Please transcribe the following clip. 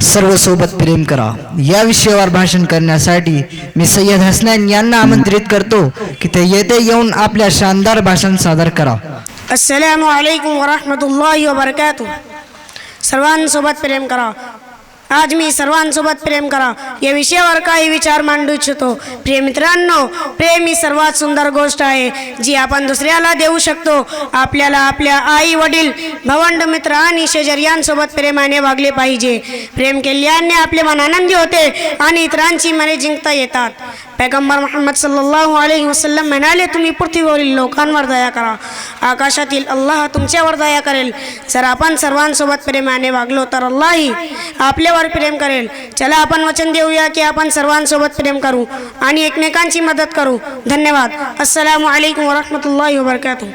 सर्व सोबत प्रेम करा. या विषयावर भाषण करण्यासाठी मी सय्यद हसनैन यांना आमंत्रित करतो की ते येथे येऊन आपल्या शानदार भाषण सादर करा. अस्सलामु अलैकुम वरहमतुल्लाहि वबरकातुह सर्वांसोबत प्रेम करा. आज मी सर्वांसोबत प्रेम करा. या विषयावर काही विचार मांडू इच्छितो. प्रिय मित्रांनो प्रेम ही सर्वात सुंदर गोष्ट आहे जी आपण दुसऱ्याला देऊ शकतो. आपल्याला आपल्या आई वडील भवंड मित्र आणि शेजाऱ्यांसोबत प्रेमाने वागले पाहिजे. प्रेम केल्याने आपले मन आनंदी होते आणि इतरांची मने जिंकता येतात. पैगंबर मोहम्मद सल्लल्लाहु अलैहि वसल्लम म्हणाले तुम्ही पृथ्वीवरील लोकांवर दया करा. आकाशातील अल्लाह तुमच्यावर दया करेल. जर आपण सर्वांसोबत प्रेमाने वागलो तर अल्लाही आपल्यावर प्रेम करेल. चला आपण वचन देऊया की आपण सर्वांसोबत प्रेम करू आणि एकमेकांची मदत करू. धन्यवाद. अस्सलामु अलैकुम वबरकातू